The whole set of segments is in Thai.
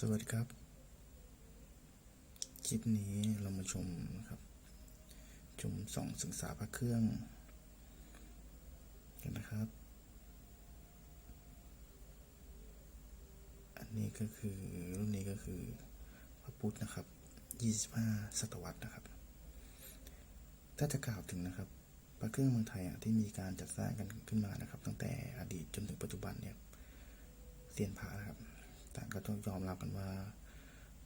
สวัสดีครับ คลิปนี้เรามาชมนะครับ ชมส่องศึกษาพระเครื่องกันนะครับ อันนี้ก็คือรุ่นนี้ก็คือพระพุทธนะครับ 25 ศตวรรษนะครับ ถ้าจะกล่าวถึงนะครับพระเครื่องเมืองไทยอะที่มีการจัดสร้างกันขึ้นมานะครับ ตั้งแต่อดีตจนถึงปัจจุบันเนี่ยเซียนพระนะครับ ต่างก็ต้องยอมรับกันว่า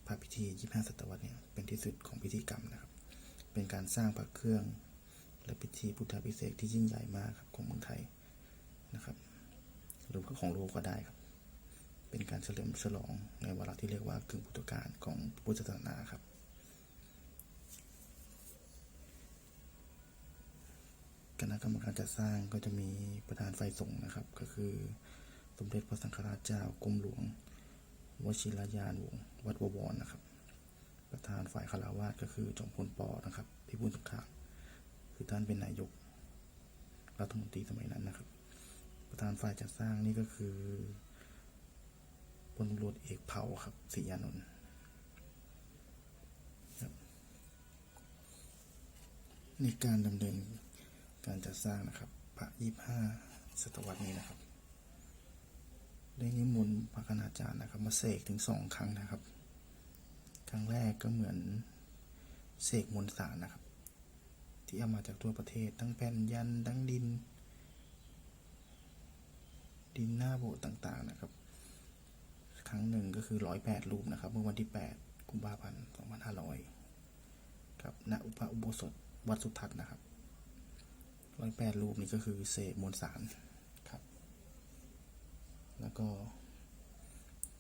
พระพิธี 25 ศตวรรษเนี่ยเป็นที่สุดของพิธีกรรมนะครับ เป็นการสร้างพระเครื่อง และพิธีพุทธาพิเศษที่ยิ่งใหญ่มากครับของเมืองไทยนะครับหรือว่าของโลกก็ได้ครับ เป็นการเฉลิมฉลองในวาระที่เรียกว่ากึ่งพุทธกาลของพุทธศาสนาครับคณะกรรมการจัดสร้างก็จะมีประธานไฟส่งนะครับ ก็คือสมเด็จพระสังฆราชเจ้ากรมหลวง วชิรยานวงศ์วัดบวรนะครับ ประธานฝ่ายคารวาสก็คือจอมพลปอนะครับพิบูลสงครามคือท่านเป็นนายกรัฐมนตรีสมัยนั้นนะครับ ประธานฝ่ายจัดสร้างนี่ก็คือพลตำรวจเอกเผ่าครับศรียานนท์ในการดำเนินการจัดสร้างนะครับพระยี่ห้าศตวรรษนี้นะครับ ได้นิมนต์พระคณาจารย์นะครับ มาเสกถึงสองครั้งนะครับ ครั้งแรกก็เหมือนเสกมวลสารนะครับ ที่เอามาจากทั่วประเทศทั้งแผ่นยันทั้งดิน ดินหน้าโบสถ์ต่างๆนะครับ ครั้งหนึ่งก็คือร้อยแปดรูปนะครับ เมื่อวันที่แปดกุมภาพันธ์สองพันห้าร้อยครับณอุปอุโบสถวัดสุทัศน์นะครับร้อยแปดรูปนี้ก็คือเสกมวลสาร ก็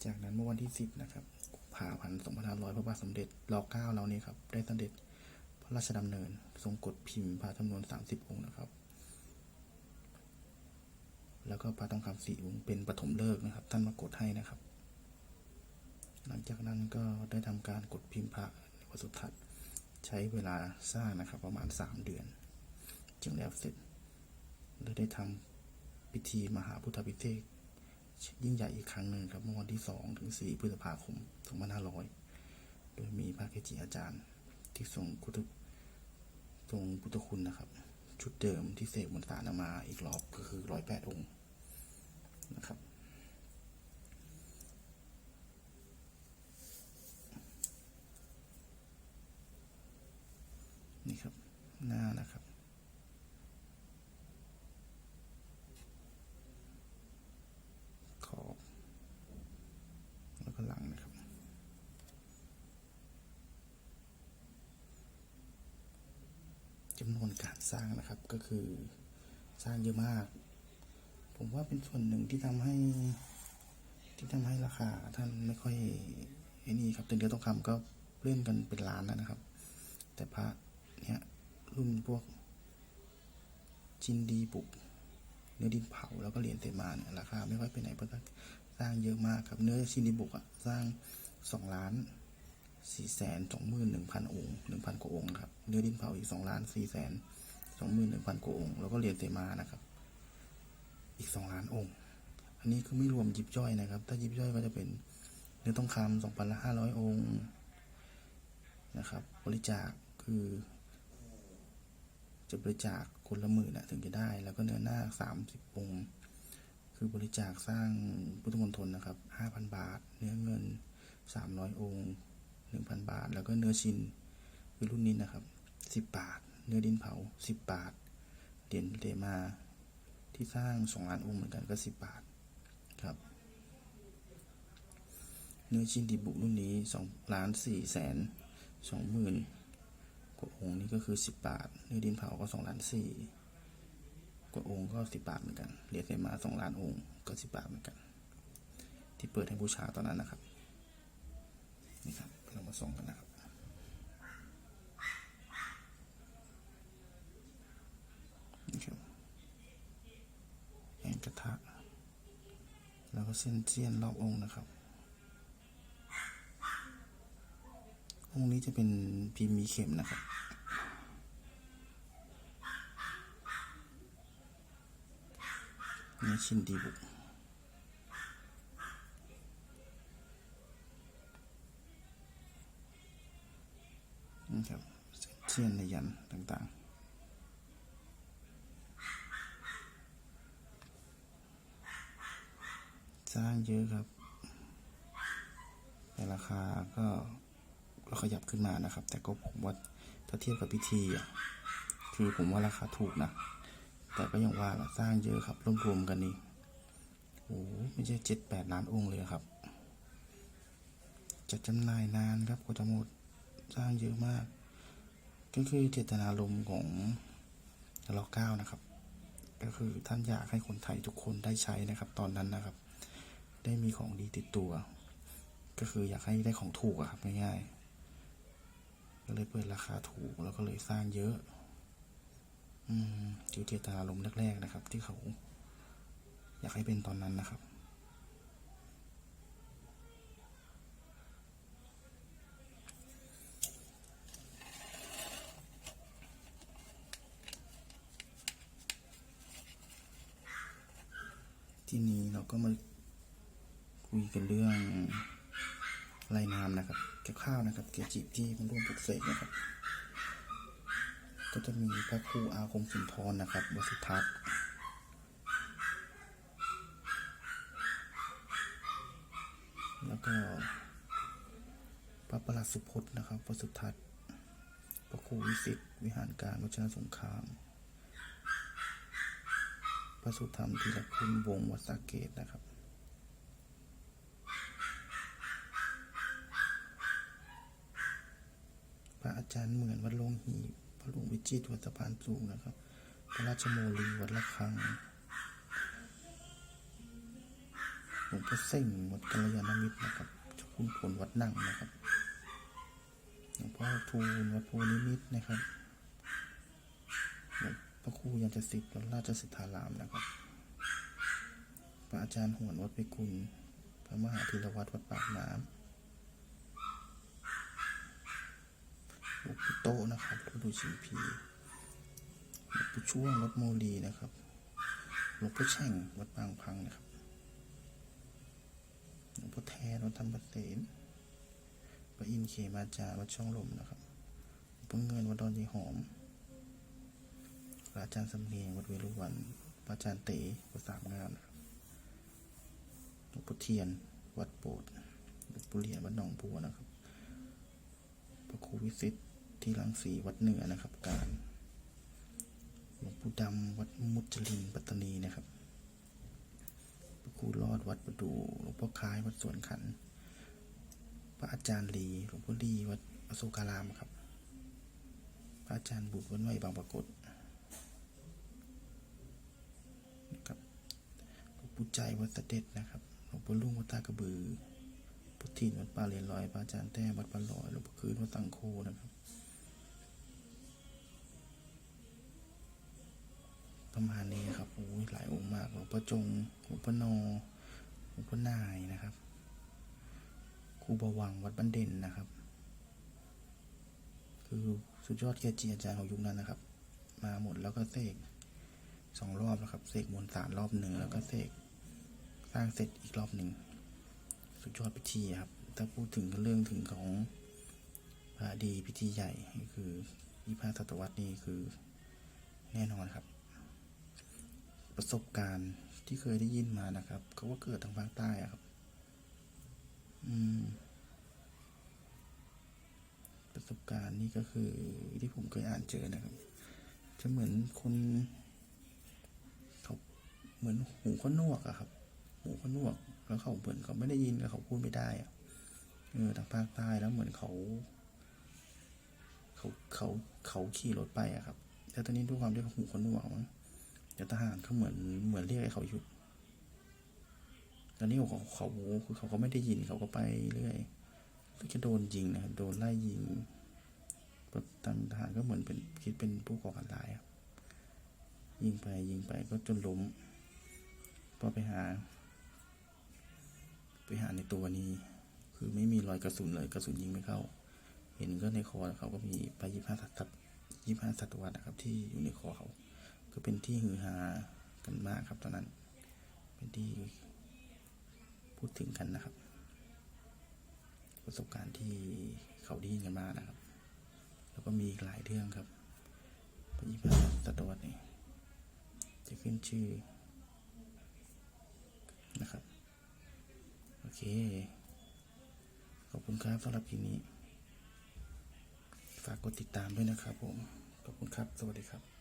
จากนั้นเมื่อวันที่สิบนะครับกุมภาพันสองพันห้าร้อยพระบาทสมเด็จรอเก้าเราเนี่ยครับ ได้เสด็จพระราชดำเนิน ทรงกดพิมพ์พระจำนวนสามสิบองค์นะครับ แล้วก็พระทองคำสี่องค์เป็นปฐมฤกษ์นะครับ ท่านมากดให้นะครับ หลังจากนั้นก็ได้ทำการกดพิมพ์พระในวัดสุทัศน์ใช้เวลาสร้างนะครับ ประมาณสามเดือน จึงแล้วเสร็จและได้ทำพิธีมหาพุทธพิเศษ ยิ่งใหญ่อีกครั้งหนึ่งครับเมื่อวันที่ 2 ถึง 4 พฤษภาคม 2500 โดยมีพระเกจิอาจารย์ ที่ทรงพุทธทรงพุทธคุณนะครับ ชุดเดิมที่เสกมนตสารมาอีกรอบก็คือ108องค์นะครับนี่ครับ หน้านะครับ ขอบแล้วก็ หลังนะครับ จำนวนการสร้างนะครับก็คือสร้างเยอะมาก ผมว่าเป็นส่วนหนึ่งที่ทำให้ที่ทำให้ราคาท่านไม่ค่อยไอ้นี่ครับถึงเดียวต้องคำก็เล่นกันเป็นล้านแล้วนะครับ แต่พระเนี่ยรุ่นพวกจินดีบุกเนื้อดินเผาแล้วก็เหรียญเตมาเนี่ยราคาไม่ค่อยไปไหนเพราะว่า สร้างเยอะมากครับเนื้อชินดีบุกอะสร้างสองล้านสี่แสนสองหมื่นหนึ่งพันองค์หนึ่งพันกว่าองค์ครับเนื้อดินเผาอีกสองล้านสี่แสนสองหมื่นหนึ่งพันกว่าองค์แล้วก็เรียญเตมานะครับ อีกสองล้านองค์ อันนี้คือไม่รวมยิบย่อยนะครับ ถ้ายิบย่อยก็จะเป็นเนื้อทองคำสองพันละห้าร้อยองค์นะครับ บริจาคคือจะบริจาคคนละหมื่นนะถึงจะได้ แล้วก็เนื้อหน้าสามสิบองค์ คือบริจาคสร้างพุทธมณฑลนะครับ 5,000 บาท เนื้อเงิน 300 องค์ 1,000 บาท แล้วก็เนื้อชินคือรุ่นนี้นะครับ 10 บาท เนื้อดินเผา 10 บาท เหรียญเดมาที่สร้าง 2 ล้านองค์เหมือนกันก็ 10 บาทครับ เนื้อชินดีบุรุ่นนี้2ล้าน4แสน2หมื่นกว่าองค์นี้ก็คือ 10 บาท เนื้อดินเผาก็2ล้าน4 ตัองค์ก็สิบบาทเหมือนกันเรียญเซมาสองล้านองค์ก็สิบบาทเหมือนกัน ที่เปิดให้บูชาตอนนั้นนะครับนี่ครับเรามาส่งกันนะครับนี่ครับแองกระทะแล้วก็เส้นเสี้ยนรอบองค์นะครับ องค์นี้จะเป็นพิมพ์มีเข็มนะครับ นี่ชิ้นดีบุกนี่ครับเชื่อนในยันต่าง ๆสร้างเยอะครับ แต่ราคาก็เรขยับขึ้นมานะครับ แต่ก็ผมว่าถ้าเทียบกับพิธี คือผมว่าราคาถูกนะ แต่ก็ยังว่าสร้างเยอะครับรวมๆกันนี่โอ้ไม่ใช่เจ็ดแปดล้านองค์เลยครับ จัดจำหน่ายนานครับกว่าจะหมดสร้างเยอะมาก ก็คือเจตนารมณ์ของรอเก้านะครับ ก็คือท่านอยากให้คนไทยทุกคนได้ใช้นะครับ ตอนนั้นนะครับ ได้มีของดีติดตัว ก็คืออยากให้ได้ของถูกอะครับง่ายๆก็เลยเปิดราคาถูกแล้วก็เลยสร้างเยอะ จิวเจตารมณ์แรกๆนะครับ ที่เขา อยากให้เป็นตอนนั้นนะครับ ที่นี้เราก็มาคุยกันเรื่องรายนามนะครับ เกี่ยวข้าวนะครับ เกจิที่มาร่วมปลุกเสกนะครับ ก็จะมีพระครูอาคมสุนทรนะครับวสุทัศน์แล้วก็พระประหลัดสุพจน์นะครับวสุทัศน์พระครูวิสิตวิหารการวัชรสงคราม พระสุธรรมธีรคุณวงวัดสาเกตนะครับพระอาจารย์เหมือนวัดโลงหีบ หลวงวิจิตรวัดสะพานสูงนะครับพระราชโมลีวัดละคังหลวงพ่อเส้งวัดกัลยาณมิตรนะครับเจ้าคุณผลวัดนั่งนะครับหลวงพ่อทูลวัดโพนิมิตรนะครับหลวงพระครูยันจสิทธิ์วัดราชสิทธารามนะครับ พระอาจารย์หวนวัดไปกุลพระมหาธีรวัตรวัดปากน้ำ หลวงปู่โตะนะครับหลวงปู่ชิมพีหลวงปู่ช่วงวัดโมลีนะครับหลวงพ่อแช่งวัดบางพังนะครับหลวงพ่อแทนวัดธรรมเสนพระอินเขมาจาวัดช่องลมนะครับหลวงพ่อเงินวัดดอนยีหอมพระอาจารย์สำเนียงวัดเวรุวันพระอาจารย์เต๋วัดสามงามนะครับหลวงพ่อเทียนวัดโบสถ์หลวงปู่เหรียญวัดหนองบัวนะครับพระครูวิสิต ที่รังสีวัดเหนือนะครับ การหลวงปู่ดำวัดมุจลินปัตตานีนะครับพระครูรอดวัดประดูหลวงพ่อคล้ายวัดสวนขัน พระอาจารย์ลีหลวงพ่อลีวัดอโศการามครับ พระอาจารย์บุตรวัดใหม่บางปรากฏนะครับหลวงปู่ใจวัดสะเด็ดนะครับหลวงปู่ลุงวัดตากระบือพุทธินวัดป่าเรียนลอยพระอาจารย์แต้มวัดป่าลอยหลวงพ่อคืนวัดสังโคนะครับ ประมาณนี้ครับโอ้ยหลายองค์มากหลวงพ่อจงหลวงพ่อนอหลวงพ่อนายนะครับครูบาวังวัดบันเด่นนะครับ คือสุดยอดเกจิอาจารย์ของยุคนั้นนะครับ มาหมดแล้วก็เสกสองรอบนะครับเสกมวลสารรอบหนึ่งแล้วก็เสกสร้างเสร็จอีกรอบหนึ่งสุดยอดพิธีครับ ถ้าพูดถึงเรื่องถึงของพระดีพิธีใหญ่คือยี่ห้าศตวรรษนี่คือแน่นอนครับ ประสบการณ์ที่เคยได้ยินมานะครับ เขาว่าเกิดทางภาคใต้อะครับ อืม ประสบการณ์นี่ก็คือที่ผมเคยอ่านเจอนะครับ จะเหมือนคนเขาเหมือนหูเขาหนวกอะครับ หูเขาหนวก แล้วเขาเหมือนเขาไม่ได้ยินแล้วเขาพูดไม่ได้อะเออทางภาคใต้แล้วเหมือนเขา เขาเขาเขาขี่รถไปอะครับ แล้วตอนนี้ด้วยความที่เขาหูเขาหนวกมั้ง แต่ทหารเขาเหมือนเหมือนเรียกให้เขาหยุดตอนนี้เขาเขาคือเขาก็ไม่ได้ยินเขาก็ไปเรื่อยแล้วจะโดนยิงนะครับโดนไล่ยิงทางทหารก็เหมือนเป็นคิดเป็นผู้ก่อการร้ายครับ ยิงไปยิงไปก็จนล้มพอไปหา ไปหาในตัวนี้ คือไม่มีรอยกระสุนเลยกระสุนยิงไม่เข้า เห็นก็ในคอเขาก็มีไปยี่ห้าสัตว์ยี่ห้าสัตวรรษนะครับ ที่อยู่ในคอเขา ก็เป็นที่ฮือฮากันมากครับตอนนั้น เป็นที่พูดถึงกันนะครับ ประสบการณ์ที่เขาได้ยินกันมานะครับ แล้วก็มีอีกหลายเรื่องครับพระยี่ห้าศตวรรษนี่จะขึ้นชื่อนะครับ โอเค ขอบคุณครับสำหรับคลิปนี้ ฝากกดติดตามด้วยนะครับผม ขอบคุณครับ สวัสดีครับ